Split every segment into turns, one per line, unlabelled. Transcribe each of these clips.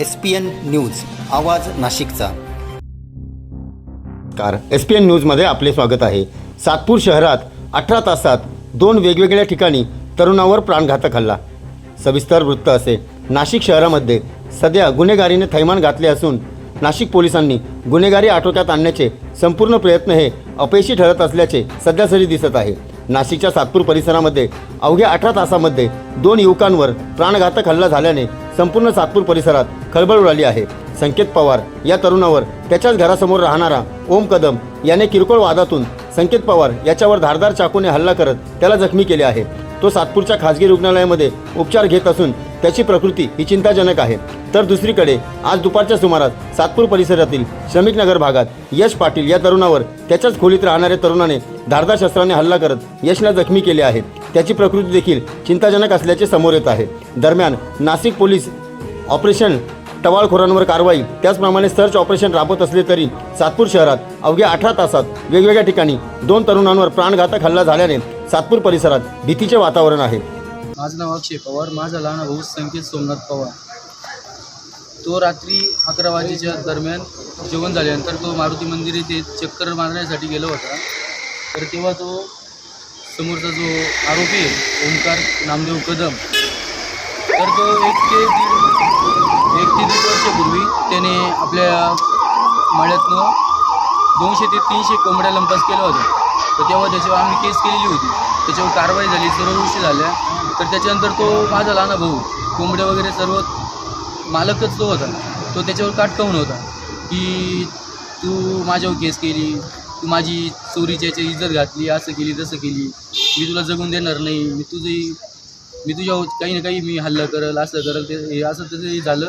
S P N news आवाज नाशिकचा.
Car S P N न्यूजमध्ये आपले स्वागत आहे. सातपूर शहरात अठरा तासात दोन वेगवेगळ्या ठिकाणी तरुणावर प्राणघातक हल्ला. सविस्तर वृत्त असे. नाशिक शहरामध्ये सध्या गुन्हेगारीने थैमान घातले असून नाशिक पोलिसांनी गुन्हेगारी आटोक्यात आणण्याचे संपूर्ण प्रयत्न हे अपयशी ठरत असल्याचे सध्या तरी दिसत आहे. नाशिकच्या सातपूर परिसरामध्ये अवघ्या अठरा तासामध्ये दोन युवकांवर प्राणघातक हल्ला झाल्याने संपूर्ण सातपूर परिसरात खळबळ उडाली आहे. संकेत पवार या तरुणावर त्याच्याच घरासमोर राहणारा ओम कदम याने किरकोळ वादातून संकेत पवार याच्यावर धारदार चाकूने हल्ला करत त्याला जखमी केले आहे. तो सातपूरच्या खासगी रुग्णालयामध्ये उपचार घेत असून त्याची प्रकृती ही चिंताजनक आहे. तर दुसरीकडे आज दुपारच्या सुमारास सातपूर परिसरातील श्रमिक नगर भागात यश पाटील या तरुणावर त्याच्याच खोलीत राहणाऱ्या तरुणाने धारदार शस्त्राने हल्ला करत यशला जखमी केले आहे. त्याची प्रकृती देखील चिंताजनक असल्याचे समोर येत आहे. दरम्यान नाशिक पोलीस ऑपरेशन टवाळखोरांवर कारवाई. त्याचप्रमाणे सर्च ऑपरेशन राबवत असले तरी सातपूर शहरात अवघ्या अठरा तासात वेगवेगळ्या ठिकाणी दोन तरुणांवर प्राणघातक हल्ला झाल्याने सातपूर परिसरात भीतीचे वातावरण आहे.
माझं नाव अक्षय पवार. माझा लहान भाऊ संकेत सोमनाथ पवार. तो रात्री अकरा वाजेच्या दरम्यान जेवण झाल्यानंतर तो मारुती मंदिर येथे चक्कर मारण्यासाठी गेला होता. तर तेव्हा तो समोरचा जो आरोपी आहे ओंकार नामदेव कदम तर तो एक ते दीड वर्षापूर्वी त्याने आपल्या मळ्यातनं दोनशे ते तीनशे कोंबड्या लंपास केलं होतं तर तेव्हा त्याच्यावर आम्ही केस केलेली होती. त्याच्यावर कारवाई झाली सर्व गोष्टी झाल्या. तर त्याच्यानंतर तो माझा लहान भाऊ कोंबड्या वगैरे सर्व मालकच तो होता. तो त्याच्यावर काटकवून होता की तू माझ्यावर केस केली तू माझी चोरीच्या याची इज्जत घातली असं केली तसं केली. मी तुला जगून देणार नाही. मी तुझी मी तुझ्यावर काही ना काही मी हल्ला करल असं करल ते असं तसं झालं.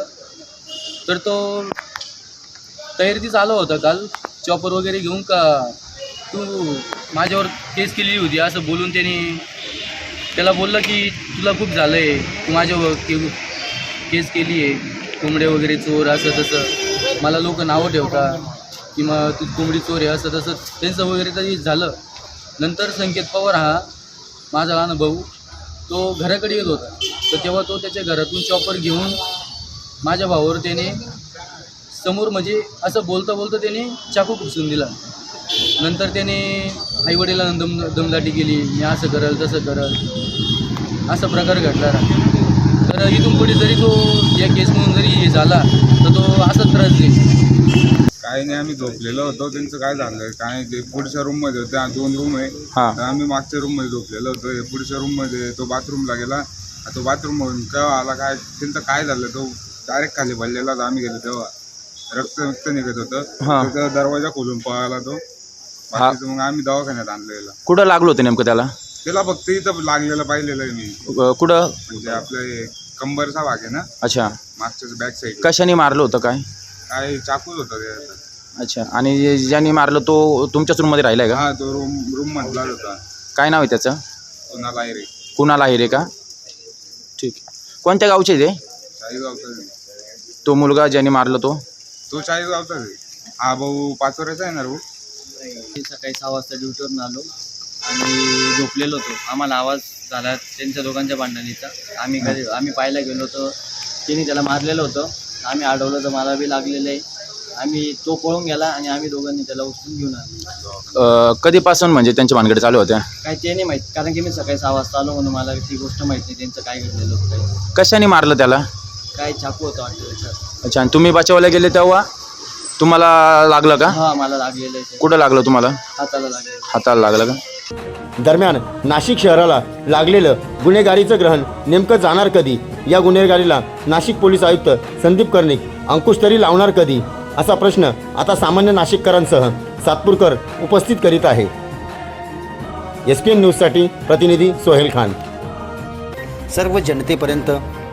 तर तो तयारीतीच आला होता काल. चॉपर वगैरे घेऊन का तू माझ्यावर केस केलेली होती असं बोलून त्याने त्याला बोललं की तुला खूप झालं आहे तू माझ्यावर के केस केली आहे. कोंबडे वगैरे चोर असं तसं. मला लोक नावं ठेवता की मग तू कोंबडी चोर आहे असं तसं. त्यांचं वगैरे तरी झालं. नंतर संकेत पवार हा माझा लहान भाऊ तो घराकडे येत होता. तर तेव्हा तो त्याच्या घरातून चॉपर घेऊन माझ्या भावावर त्याने समोर म्हणजे असं बोलता बोलता त्याने चाकू खुपसून दिला. नंतर त्याने आईवडिलांना दम दमदाटी केली मी असं करल तसं करल. असा प्रकार घडला तर इथून पुढे जरी तो या केसमधून जरी झाला तर तो असाच त्रास देईल.
काही नाही आम्ही झोपलेलो होतो. त्यांचं काय झालं? काय ते पुढच्या रूममध्ये होत्या दोन रूम आहे.
हां.
तर आम्ही मागच्या रूममध्ये झोपलेलो होतो. हे पुढच्या रूममध्ये तो बाथरूमला गेला. तो बाथरूम मधून केव्हा आला काय त्यांचं काय झालं? तो डायरेक्ट खाली पडलेला होता आम्ही गेलो तेव्हा. रक्त रक्त निघत होतं. त्याचा दरवाजा खोलून पळाला तो. बाकीचं मग आम्ही दवाखान्यात आणलेला
कुठं लागलो होतं नेमकं त्याला?
त्याला फक्त इथं लागलेलं पाहिलेलं आहे मी.
अ, कुठं?
म्हणजे आपलं हे कंबरचा भाग आहे ना?
अच्छा.
मागच्या बॅक साईड
कशाने मारलं होतं काय?
काय चाकूच होता त्याचा
अच्छा. आणि ज्याने मारलं तो तुमच्याच रूममध्ये राहिला आहे का?
हा तो रूम रूम मधलाच होता.
काय नाव आहे त्याचं?
कोणाला रे.
कुणाला आहे रे का? ठीक. कोणत्या गावचे ते?
आहे.
तो मुलगा ज्याने मारलं तो.
तो चाळीसगावचाच आहे हा भाऊ पाच वर्षाचा आहे ना भाऊ?
मी सकाळी सहा वाजता ड्युटीवरून आलो आणि झोपलेलो होतो. आम्हाला आवाज झाला त्यांच्या दोघांच्या भांडणीचा. आम्ही घरी आम्ही पाहायला गेलो होतो. त्यांनी त्याला मारलेलं होतं. आम्ही अडवलं तर मला बी लागलेलं आहे. आम्ही तो पळून गेला आणि आम्ही दोघांनी त्याला उचलून घेऊन आलो.
अ, कधीपासून म्हणजे त्यांच्या भानगडी चालू होत्या?
काय ते नाही माहीत. कारण की मी सकाळी सहा वाजता आलो म्हणून मला ती गोष्ट माहीत नाही. त्यांचं काय घडलेलं होतं. काय
कशाने मारलं त्याला?
काय चाकू होतं वाटतं त्याच्यात.
अच्छा आणि तुम्ही बचावायला गेले तेव्हा तुम्हाला लागलं का?
हा मला लागलेलं आहे.
कुठं लागलं तुम्हाला?
हाताला लागलेलं.
हाताला लागलं का?
दरम्यान नाशिक शहराला लागलेलं गुन्हेगारीचं ग्रहण नेमकं जाणार कधी? या गुन्हेगारीला नाशिक पोलीस आयुक्त संदीप कर्णिक अंकुश तरी लावणार कधी? असा प्रश्न आता सामान्य नाशिककरांसह सातपूरकर उपस्थित करीत आहे. एस पी एन न्यूजसाठी प्रतिनिधी सोहेल खान.
सर्व जनतेपर्यंत